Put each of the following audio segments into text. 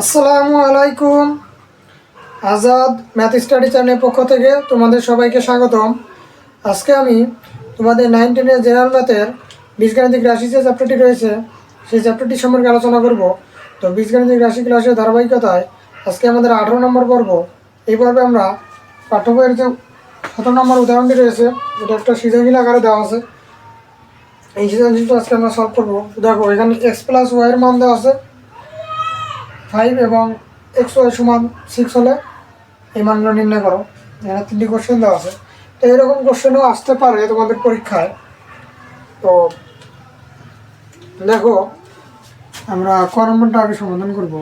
আসসালামু আলাইকুম। Azad math study চ্যানেলের পক্ষ থেকে তোমাদের সবাইকে স্বাগতম। আজকে আমি তোমাদের নাইন টেনের জেনারেল ম্যাথের বীজগাণিতিক রাশি যে চ্যাপ্টারটি রয়েছে, সেই চ্যাপ্টারটি সম্পর্কে আলোচনা করব। তো বীজগাণিতিক রাশি ক্লাসের ধারাবাহিকতায় আজকে আমাদের আঠেরো নম্বর পর্ব। এই পর্বে আমরা পাঠ্য বইয়ের যে সতেরো নম্বর উদাহরণটি রয়েছে, এটা একটা সৃজনশীল আকারে দেওয়া আছে। এই সৃজনশীলটা আজকে আমরা সলভ করব। দেখো, এখানে এক্স প্লাস ওয়াইয়ের মান দেওয়া আছে। ফাইভ এবং এক্স ওয়াই সমান সিক্স হলে এই মানগুলো নির্ণয় করো। এখানে তিনটি কোশ্চেন দেওয়া আছে। তো এরকম কোশ্চেনও আসতে পারে তোমাদের পরীক্ষায়। তো দেখো আমরা ক নম্বরটা আগে সমাধান করব।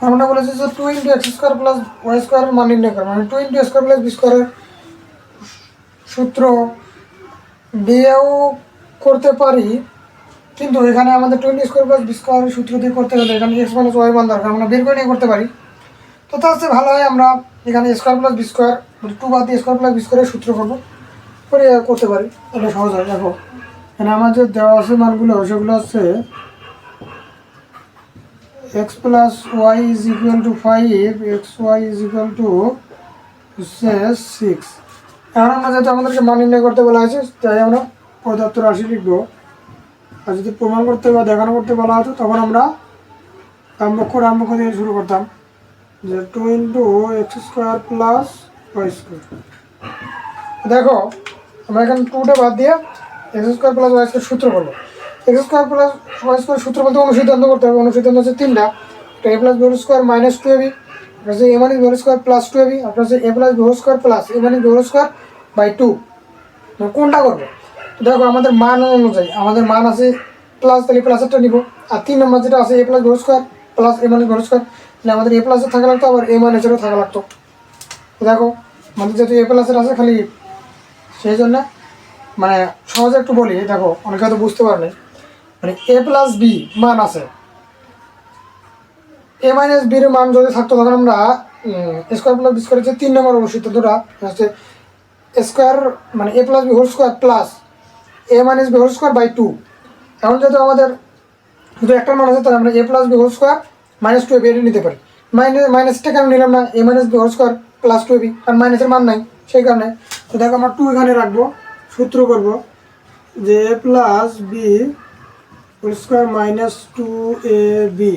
নম্বরটা বলেছে যে two into x square plus y স্কোয়ারের মান নির্ণয় করো। মানে two into square plus B স্কোয়ারের সূত্র দিয়েও করতে পারি, কিন্তু এখানে আমাদের টোয়েন্টি স্কোয়ার প্লাস বি স্কোয়ারের সূত্র দিয়ে করতে গেলে এখানে এক্স মাইনাস ওয়াই মান দরকার, আমরা বের করে নিয়ে করতে পারি। তো তার চেয়ে ভালো হয় আমরা এখানে square plus B square two বাদ দিয়ে স্কোয়ার প্লাস বি স্কোয়ারের সূত্র করব, করে করতে পারি, এটা সহজ হয়। দেখো, এখানে আমার যে দেওয়া আছে মানগুলো, সেগুলো হচ্ছে x plus y is equal to five x y is equal to six এখন আমরা যেহেতু আমাদেরকে মান নির্ণয় করতে বলা হয়েছে, তাই আমরা প্রদত্ত রাশি লিখব। আর যদি প্রমাণ করতে বা দেখানো করতে বলা হতো, তখন আমরা রামপক্ষ রামপক্ষ থেকে শুরু করতাম। যে two into x square plus y square. দেখো, আমরা এখানে টুটা বাদ দিয়ে x square plus y square সূত্র করব। X square plus y square সূত্র বলতে অনুসিদ্ধান্ত করতে হবে। অনুসিদ্ধান্ত হচ্ছে তিনটা। A plus B square minus two AB হচ্ছে A minus B square plus two AB আপনার A plus B square plus A minus B square by two. কোনটা করব? দেখো, আমাদের মান অনুযায়ী, আমাদের মান আছে প্লাস তাহলে প্লাসেরটা নিব। আর তিন নম্বর যেটা আছে A plus B square plus A minus B square তাহলে আমাদের এ প্লাসের থাকা লাগতো, আবার এ মাইনাসেরও থাকা লাগতো। দেখো, আমাদের যেহেতু এ প্লাসের আছে, খালি সেই জন্য মানে সহজে একটু বলি, দেখো, অনেকে হয়তো বুঝতে পারেনি মানে এ প্লাস বি মান আছে। এ মাইনাস বির মান যদি থাকতো, তখন আমরা স্কোয়ার প্লাস বি স্কোয়ার হচ্ছে তিন নম্বর অনুসিদ্ধটা হচ্ছে স্কোয়ার মানে A plus B whole square plus A minus B whole square by two এখন যেহেতু আমাদের শুধু একটা মান আছে, তাহলে আমরা A plus B whole square minus two AB এটা নিতে পারি। মাইনাস মাইনাসটা কেন নিলাম না? A minus B whole square plus two AB কারণ মাইনাসের মান নাই, সেই কারণে। তো দেখো আমরা টু এখানে রাখব, সূত্র করব, যে A plus B whole square minus two A B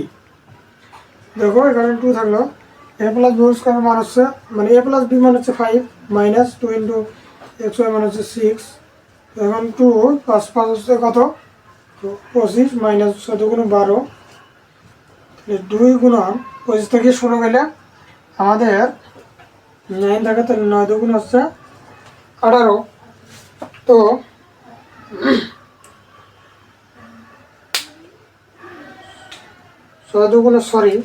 দেখো, এখানে টু থাকল। A plus B whole square মান হচ্ছে মানে এ প্লাস বি মান হচ্ছে five minus two into x y মান হচ্ছে সিক্স এখন টু পাঁচ পাঁচ হচ্ছে কত? পঁচিশ মাইনাস চোদ্দ গুণ বারো। দুই গুণ পঁচিশ থেকে শুরু গেলে আমাদের নাইন থাকে তাহলে নয় দুগুণ হচ্ছে আঠারো। তো ছয় দুগুণে সরি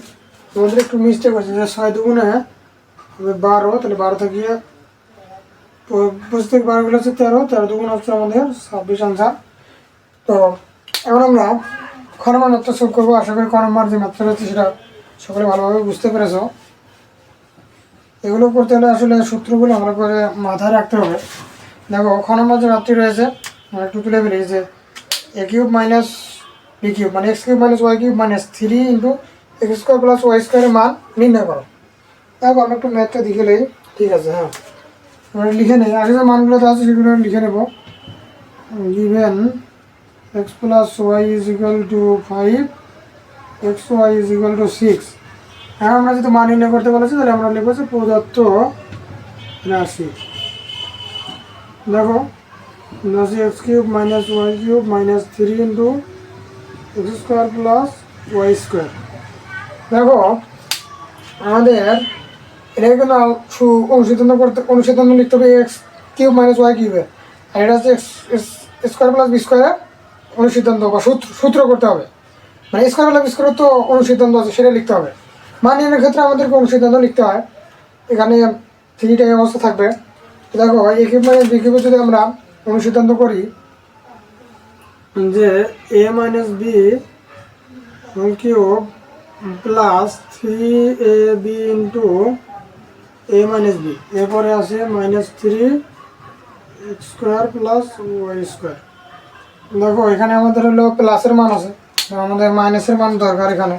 আমাদের একটু মিস্টেক হচ্ছে যে ছয় দুগুণে বারো, তাহলে বারো থেকে পঁচিশ থেকে বারো হচ্ছে তেরো তেরো দুগুণ হচ্ছে আমাদের ছাব্বিশ আনসার তো এখন আমরা খ নম্বর মাত্রা যোগ করব। আশা করি খ নম্বর যে মাত্রা রয়েছে সেটা সকলে ভালোভাবে বুঝতে পেরেছ। এগুলো করতে হলে আসলে সূত্রগুলো আমরা করে মাথায় রাখতে হবে। দেখো, খ নম্বর যে মাত্রাটি রয়েছে, আমরা একটু তুলে ফেলি, যে A cube minus B cube মানে x cube minus y cube minus three into x square plus y স্কোয়ারের মান নির্ণয় করো। দেখো, আমরা একটু ম্যাথটা দেখে ঠিক আছে হ্যাঁ। আমরা লিখে নেই আগে যে মানগুলো আছে সেগুলো লিখে নেব। Given x plus y is equal to five x y is equal to six এখন আমরা যদি মান নির্ণয় করতে বলেছি, তাহলে আমরা লিখব যে প্রদত্ত রাশি। দেখো, রাশি x cube minus y cube minus three into x square plus y square দেখো, আমাদের এটা কিন্তু অনুসিদ্ধান্ত করতে অনুসিদ্ধান্ত লিখতে হবে এক্স কিউব মাইনাস ওয়াই কিউবে। আর এটা হচ্ছে এক্স স্কোয়ার প্লাস বি স্কোয়ারের অনুসিদ্ধান্ত বা সূত্র সূত্র করতে হবে। মানে স্কোয়ার প্লাস বি স্কোয়ারের তো অনুসিদ্ধান্ত আছে, সেটা লিখতে হবে। মান নির্ণয়ের ক্ষেত্রে আমাদেরকে অনুসিদ্ধান্ত লিখতে হয়। এখানে থ্রিটা অবস্থা থাকবে। দেখো এ কিউব মাইনাস বি কিউবে যদি আমরা অনুসিদ্ধান্ত করি, যে A minus B cube plus three A B into A minus B এরপরে আছে minus three square plus y square দেখো, এখানে আমাদের হলো প্লাসের মান আছে। আমাদের মাইনাসের মান দরকার এখানে।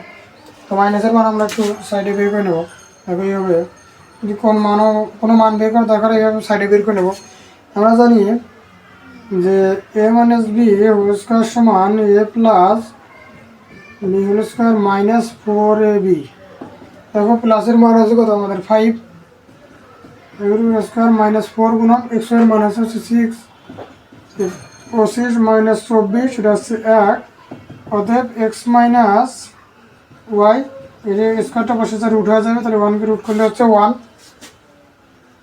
তো মাইনাসের মান আমরা একটু সাইডে বের করে নেব। দেখো এইভাবে। যদি কোন মানও, কোনো মান বের করার দরকার এইভাবে সাইডে বের করে নেব। আমরা জানি যে A minus B whole square সমান A plus B whole square minus four A B দেখো প্লাসের মান আছে কত? আমাদের ফাইভ এগুলো স্কোয়ার মাইনাস ফোর গুণন এক্সের মান আছে হচ্ছে সিক্স পঁচিশ মাইনাস চব্বিশ, এটা হচ্ছে অতএব এক্স মাইনাস ওয়াই এই যে স্কোয়ারটা বসে চার উঠে যাবে, তাহলে ওয়ানকে রুট করলে হচ্ছে ওয়ান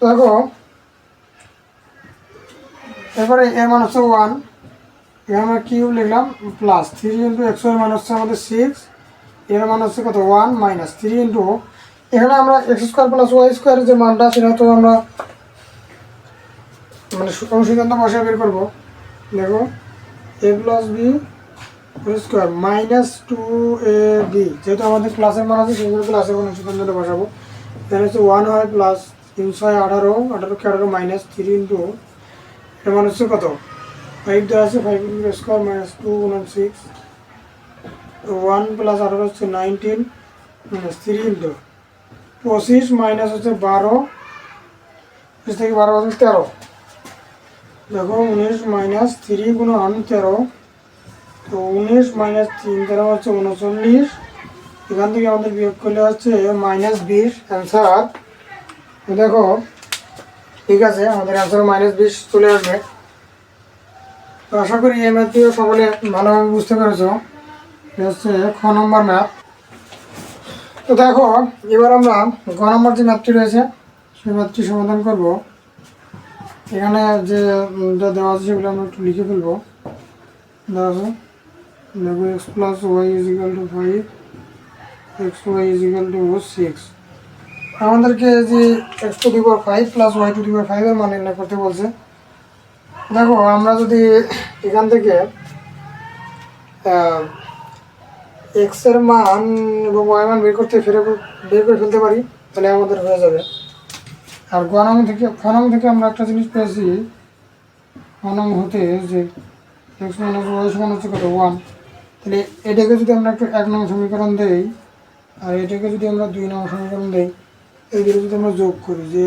দেখো এবারে এর মান হচ্ছে ওয়ানের আমরা কিউব লিখলাম প্লাস থ্রি ইন্টু এক্সের মান হচ্ছে আমাদের সিক্স এর মান হচ্ছে কত? ওয়ান মাইনাস থ্রি ইন্টু এখানে আমরা এক্স স্কোয়ার প্লাস ওয়াই স্কোয়ারের যে মানটা সেটা তো আমরা মানে অনুসিদ্ধান্ত বসে বের করব। দেখো A plus B square minus two A B যেহেতু আমাদের ক্লাসের মান আছে সেগুলো ক্লাসের অনুসিদ্ধান্ত বসাবো। এখানে হচ্ছে ওয়ান হয় প্লাস তিন ছয় আঠারো আঠারোকে আঠারো মাইনাস থ্রি ইন্টু এর মান হচ্ছে কত? ফাইভ দেওয়া আছে five into square minus two one six one plus আঠারো হচ্ছে নাইনটিন মাইনাস থ্রি ইন্টু পঁচিশ মাইনাস হচ্ছে বারো, পঁচিশ থেকে বারো হচ্ছে তেরো। দেখো উনিশ মাইনাস থ্রি গুণন তেরো, তো উনিশ মাইনাস তিন তেরো হচ্ছে উনচল্লিশ। এখান থেকে আমাদের বিয়োগ করলে হচ্ছে মাইনাস বিশ অ্যান্সার দেখো, ঠিক আছে, আমাদের অ্যান্সার মাইনাস বিশ চলে আসবে। আশা করি এই ম্যাথটিও সকলে ভালোভাবে বুঝতে পেরেছ। হচ্ছে খ নম্বর ম্যাথ তো দেখো, এবার আমরা গ নম্বর যে ম্যাথটি রয়েছে, সেই ম্যাথটি সমাধান করব। এখানে যে দেওয়া আছে সেগুলো আমরা একটু লিখে ফেলব। দেখো দেখো x plus y is equal to five x y is equal to six আমাদেরকে যে x to the five plus y to the ফাইভের মান নির্ণয় করতে বলছে। দেখো, আমরা যদি এখান থেকে এক্সের মান এবং ওয়াই মান বের করতে ফেরে বের করে ফেলতে পারি, তাহলে আমাদের হয়ে যাবে। আর গনং থেকে ফনং থেকে আমরা একটা জিনিস পেয়েছি। ফনং হতে যে এক্স মাইনাস ওয়াই সমান হচ্ছে কত? ওয়ান তাহলে এটাকে যদি আমরা একটু এক নং সমীকরণ দেই, আর এটাকে যদি আমরা দুই নং সমীকরণ দেই এইগুলো যদি আমরা যোগ করি, যে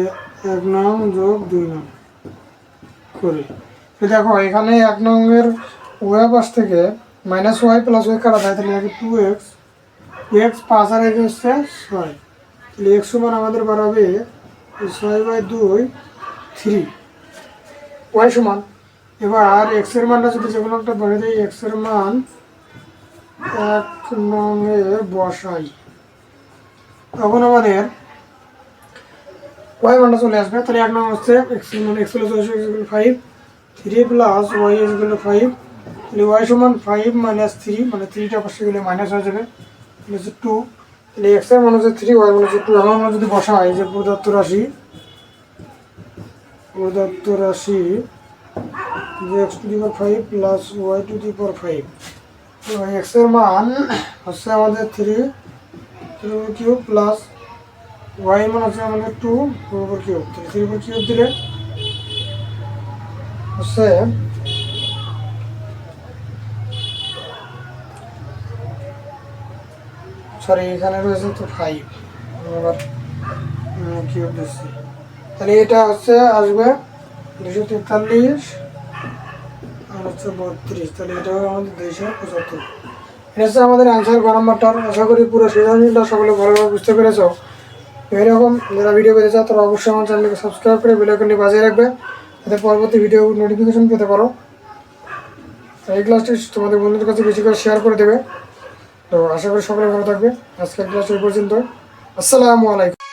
এক নং যোগ দুই নং করি। দেখো, এখানে এক নংয়ের ওয়ে পাশ থেকে মাইনাস ওয়াই প্লাস ওয়াই কাটা যায় তাহলে আগে টু এক্স এক্স পাঁচ আর এক হচ্ছে ছয়। তাহলে এক্স সমান আমাদের বাড়াবে ছয় বাই দুই থ্রি ওয়াই সমান। এবার এক্সের মানটা যদি যে কোনো একটা বলে দিই এক্সের মান এক নঙে বসাই। তখন আমাদের ওয়াই মানটা চলে আসবে। তাহলে এক নং হচ্ছে এক্স মানে x plus y five three plus y is five তাহলে ওয়াই সমান ফাইভ মাইনাস থ্রি মানে থ্রিটা পাশে গেলে মাইনাস হয়ে যাবে। হচ্ছে টু তাহলে এক্সের মান হচ্ছে থ্রি ওয়াই মান টু এখন আমরা যদি বসাই যে প্রদত্ত রাশি প্রদত্ত রাশি যে x to the five plus y to the five তো এক্সের মান হচ্ছে আমাদের three three cube plus y মান হচ্ছে আমাদের টু উপর কিউব থ্রি উপর কিউব দিলে হচ্ছে সরি, এখানে রয়েছে তো ফাইভ তাহলে এটা হচ্ছে আসবে দুশো তেতাল্লিশ আর হচ্ছে বত্রিশ। তাহলে এটা হবে আমাদের দুইশো পঁচাত্তর। এটা হচ্ছে আমাদের অ্যান্সার গরম মাটার আশা করি পুরো সিদ্ধান্তটা সকলে ভালোভাবে বুঝতে পেরেছ। এরকম যারা ভিডিও পেতে চাও, তারা অবশ্যই আমার চ্যানেলকে সাবস্ক্রাইব করে বেলাইকনটি বাজিয়ে রাখবে। যাতে পরবর্তী ভিডিও নোটিফিকেশন পেতে পারো। এই ক্লাসটি তোমাদের বন্ধুদের কাছে বেশি করে শেয়ার করে দেবে। তো আশা করি সকলে ভালো থাকবে আজকের ক্লাস এই পর্যন্ত। আসসালামু আলাইকুম।